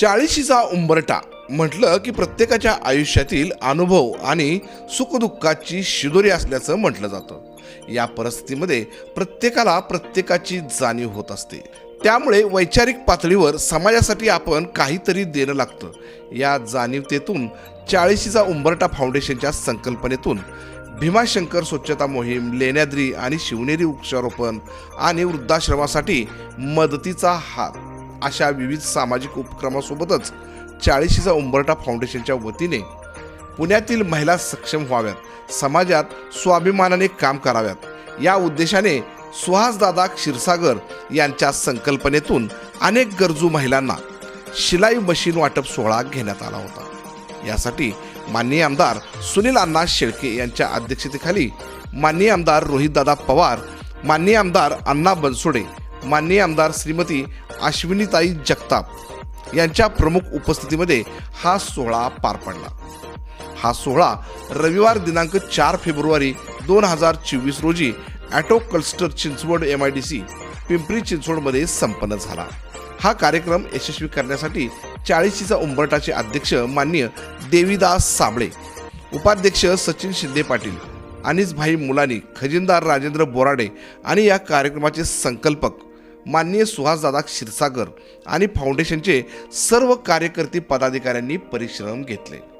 चाळीशीचा उंबरटा म्हटलं की प्रत्येकाच्या आयुष्यातील अनुभव आणि सुखदुःखाची शिदोरी असल्याचं म्हटलं जातं. या परिस्थितीमध्ये प्रत्येकाला प्रत्येकाची जाणीव होत असते. त्यामुळे वैचारिक पातळीवर समाजासाठी आपण काहीतरी देणं लागतं. या जाणीवतेतून चाळीशीचा उंबरटा फाउंडेशनच्या संकल्पनेतून भीमाशंकर स्वच्छता मोहीम लेण्याद्री आणि शिवनेरी वृक्षारोपण आणि वृद्धाश्रमासाठी मदतीचा हात अशा विविध सामाजिक उपक्रमासोबतच चाळीशीचा उंबरटा फाउंडेशनच्या वतीने पुण्यातील महिला सक्षम व्हाव्यात समाजात स्वाभिमानाने काम कराव्यात. या उद्देशाने सुहासदादा क्षीरसागर यांच्या संकल्पनेतून अनेक गरजू महिलांना शिलाई मशीन वाटप सोहळा घेण्यात आला होता. यासाठी माननीय आमदार सुनील अण्णा शेळके यांच्या अध्यक्षतेखाली माननीय आमदार रोहितदादा पवार माननीय आमदार अण्णा बनसोडे माननीय आमदार श्रीमती अश्विनीताई जगताप यांच्या प्रमुख उपस्थितीमध्ये हा सोहळा पार पडला. हा सोहळा रविवार दिनांक चार फेब्रुवारी दोन हजार चोवीस रोजी auto cluster Chinchwad M I D C Pimpri चिंचवडमध्ये संपन्न झाला. हा कार्यक्रम यशस्वी करण्यासाठी चाळीशीचा उंबरटाचे अध्यक्ष मान्य देवीदास साबळे उपाध्यक्ष सचिन शिंदे पाटील अनिसभाई मुलानी खजिनदार राजेंद्र बोराडे आणि या कार्यक्रमाचे संकल्पक माननीय सुहासदादा क्षीरसागर आणि फाउंडेशनचे सर्व कार्यकर्ते पदाधिकाऱ्यांनी परिश्रम घेतले.